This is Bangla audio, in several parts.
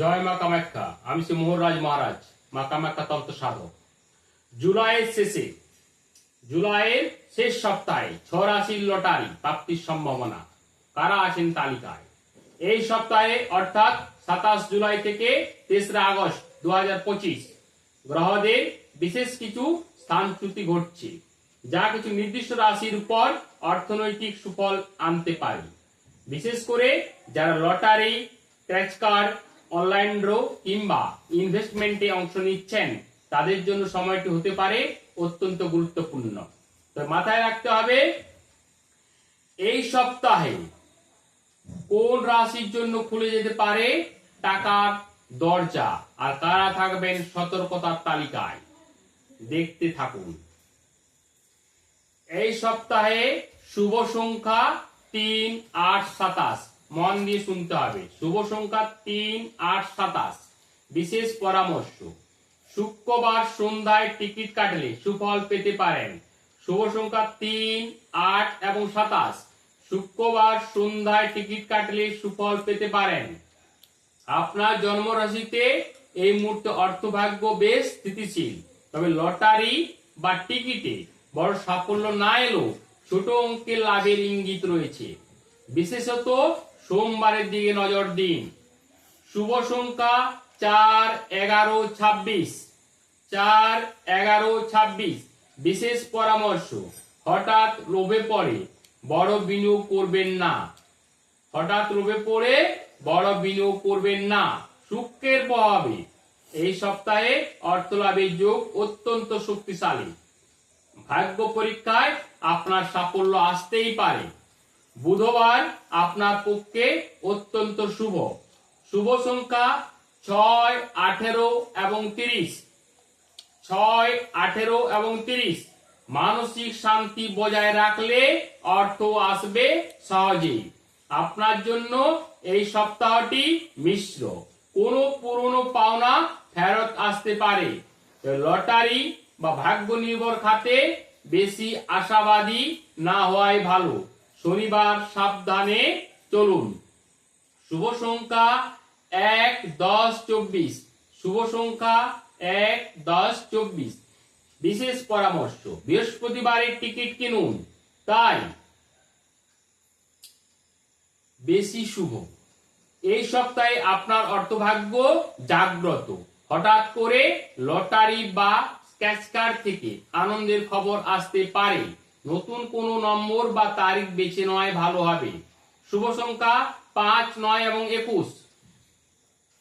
জয় মা কামাখ্যা, আমি শ্রী মোহনরাজ মহারাজ, মা কামাখ্যা তন্ত্র সাধক। জুলাইয়ের শেষে, জুলাইয়ের শেষ সপ্তাহে ছ রাশির লটারি প্রাপ্তির সম্ভাবনা। কারা আছেন তালিকায়? এই সপ্তাহে, অর্থাৎ সাতাশ জুলাই থেকে তেসরা আগস্ট দু গ্রহদের বিশেষ কিছু স্থানচ্যুতি ঘটছে, যা কিছু নির্দিষ্ট রাশির উপর অর্থনৈতিক সুফল আনতে পারে। বিশেষ করে যারা lottery scratch card online draw কিংবা ইনভেস্টমেন্টে অংশ নিচ্ছেন, তাদের জন্য সময়টি হতে পারে অত্যন্ত গুরুত্বপূর্ণ। তো মাথায় রাখতে হবে, এই সপ্তাহে কোন রাশির জন্য খুলে যেতে পারে? টাকার দরজা। আর কারা থাকবেন? সতর্কতার তালিকায়। দেখতে থাকুন। এই সপ্তাহে শুভ সংখ্যা তিন, আট, সাতাশ। মন দিয়ে শুনতে হবে। শুভ সংখ্যা তিন, আট, সাতাশ। বিশেষ পরামর্শ, শুক্রবার সন্ধ্যায় টিকিট কাটলে সুফল পেতে পারেন। শুভ সংখ্যা তিন, আট এবং সাতাশ। শুক্রবার সন্ধ্যায় টিকিট কাটলে সুফল পেতে পারেন। আপনার জন্ম রাশিতে এই মুহূর্তে অর্থভাগ্য বেশ স্থিতিশীল। তবে লটারি বা টিকিটে বড় সাফল্য না এলেও ছোট অঙ্কের লাভের ইঙ্গিত রয়েছে। বিশেষত সোমবারের দিকে নজর দিন। শুভ সংখ্যা চার এগারো ছাব্বিশ। চার এগারো ছাব্বিশ। বিশেষ পরামর্শ, হঠাৎ লোভে পড়ে, বড় বিনিয়োগ করবেন না। হঠাৎ লোভে পড়ে, বড় বিনিয়োগ করবেন না। শুক্রের প্রভাবে, এই সপ্তাহে অর্থ লাভের যোগ অত্যন্ত শক্তিশালী। ভাগ্য পরীক্ষায় আপনার সাফল্য আসতেই পারে। বুধবার আপনার পক্ষে অত্যন্ত শুভ। শুভ সংখ্যা ছয়, আঠেরো এবং তিরিশ। ছয়, আঠেরো এবং তিরিশ। মানসিক শান্তি বজায় রাখলে অর্থ আসবে সহজেই। আপনার জন্য এই সপ্তাহটি মিশ্র। কোনো পুরনো পাওনা ফেরত আসতে পারে। লটারি বা ভাগ্য নির্ভর খাতে বেশি আশাবাদী না হওয়াই ভালো। শনিবার সাবধানে চলুন। শুভ সংখ্যা এক, দশ, চব্বিশ। শুভ সংখ্যা এক, দশ, চব্বিশ। বিশেষ পরামর্শ, বৃহস্পতিবারের টিকিট কিনুন। তাই, বেশি শুভ। এই সপ্তাহে আপনার অর্থভাগ্য জাগ্রত। হঠাৎ করে লটারি বা স্ক্যাচ কার্ড থেকে আনন্দের খবর আসতে পারে। নতুন কোনো নম্বর বা তারিখ বেছে নেওয়াই ভালো হবে। শুভ সংখ্যা পাঁচ, নয় এবং একুশ।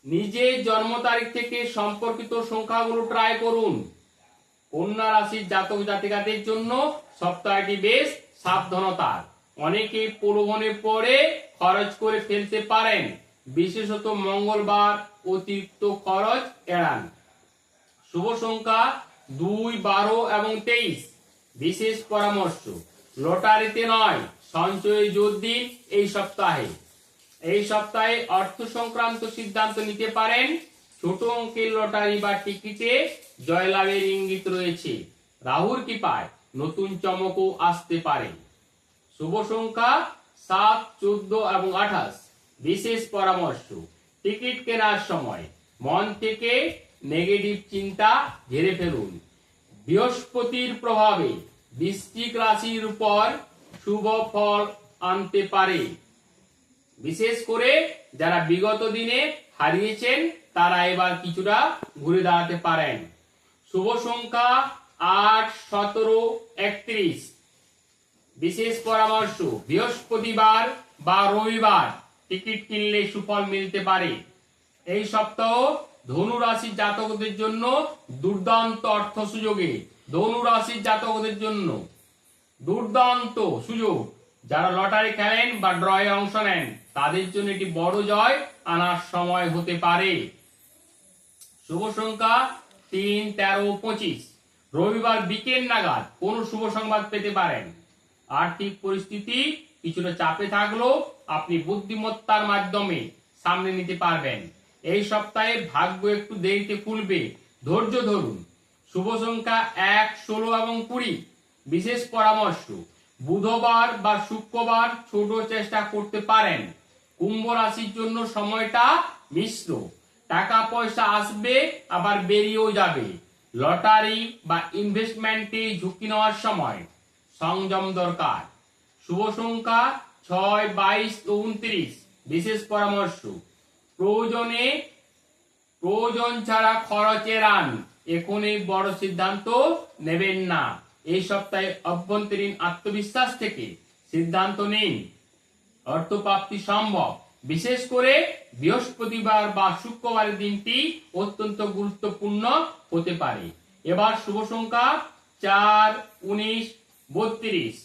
নিজের জন্ম তারিখ থেকে সম্পর্কিত সংখ্যাগুলো ট্রাই করুন। কন্যা রাশির জাতক জাতিকাদের জন্য সপ্তাহটি বেশ সাবধানতার। অনেকে প্রলোভনে পড়ে খরচ করে ফেলতে পারেন। বিশেষত মঙ্গলবার অতিরিক্ত খরচ এড়ান। শুভ সংখ্যা দুই, বারো এবং তেইশ। বিশেষ পরামর্শ। লটারিতে নয়, সঞ্চয়ে দিন এই সপ্তাহে। এই সপ্তাহে অর্থ সংক্রান্ত সিদ্ধান্ত নিতে পারেন। ছোট অঙ্কের লটারি বা টিকিটে জয়লাভের ইঙ্গিত রয়েছে। রাহুর কৃপায় নতুন চমকও আসতে পারে। শুভ সংখ্যা সাত, চোদ্দ এবং আঠাশ। বিশেষ পরামর্শ, টিকিট কেনার সময় মন থেকে নেগেটিভ চিন্তা ঝেড়ে ফেলুন। বৃহস্পতির প্রভাবে বৃশ্চিক রাশির উপর শুভ ফল আনতে পারে। বিশেষ করে যারা বিগত দিনে হারিয়েছেন, তারা এবার কিছুটা ঘুরে দাঁড়াতে পারেন। শুভ সংখ্যা আট, সতেরো, একত্রিশ। বিশেষ পরামর্শ, বৃহস্পতিবার বা রবিবার টিকিট কিনলে সুফল মিলতে পারে। এই সপ্তাহ ধনু রাশির জাতকদের জন্য দুর্দান্ত অর্থ সুযোগে। ধনু রাশির জাতকদের জন্য দুর্দান্ত সুযোগ। যারা লটারি খেলেন বা ড্রয়ে অংশ নেন, তাদের জন্য একটি বড় জয় আনার সময় হতে পারে। শুভ সংখ্যা তিন, তেরো, পঁচিশ। রবিবার বিকেল নাগাদ কোন শুভ সংবাদ পেতে পারেন। আর্থিক পরিস্থিতি কিছুটা চাপে থাকলেও আপনি বুদ্ধিমত্তার মাধ্যমে সামনে নিতে পারবেন। এই সপ্তাহে ভাগ্য একটু দেরিতে খুলবে ধৈর্য ধরুন। শুভ সংখ্যা এক, ষোলো এবং কুড়ি। বিশেষ পরামর্শ, বুধবার বা শুক্রবার ছোট চেষ্টা করতে পারেন। কুম্ভ রাশির জন্য সময়টা মিশ্র। টাকা পয়সা আসবে, আবার বেরিয়েও যাবে। লটারি বা ইনভেস্টমেন্টে ঝুঁকি নেওয়ার সময় সংযম দরকার। শুভ সংখ্যা ছয়, বাইশ ও উনত্রিশ। বিশেষ পরামর্শ প্রয়োজনে প্রয়োজন ছাড়া খরচে রান। এখনই বড় সিদ্ধান্ত নেবেন না। এই সপ্তাহে অভ্যন্তরীণ আত্মবিশ্বাস থেকে সিদ্ধান্ত নিন। অর্থপ্রাপ্তি সম্ভব। বিশেষ করে বৃহস্পতিবার বা শুক্রবারের দিনটি অত্যন্ত গুরুত্বপূর্ণ হতে পারে। এবার শুভ সংখ্যা চার, উনিশ, বত্রিশ।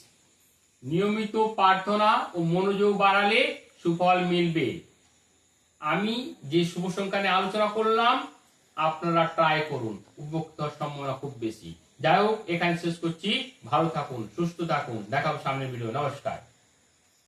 নিয়মিত প্রার্থনা ও মনোযোগ বাড়ালে সুফল মিলবে। আমি যে শুভ সংখ্যা নিয়ে আলোচনা করলাম, আপনারা ট্রাই করুন। উপভোক্ত সম্ভাবনা খুব বেশি। যাই হোক, এখানে শেষ করছি। ভালো থাকুন, সুস্থ থাকুন। দেখাবো সামনের ভিডিও নমস্কার।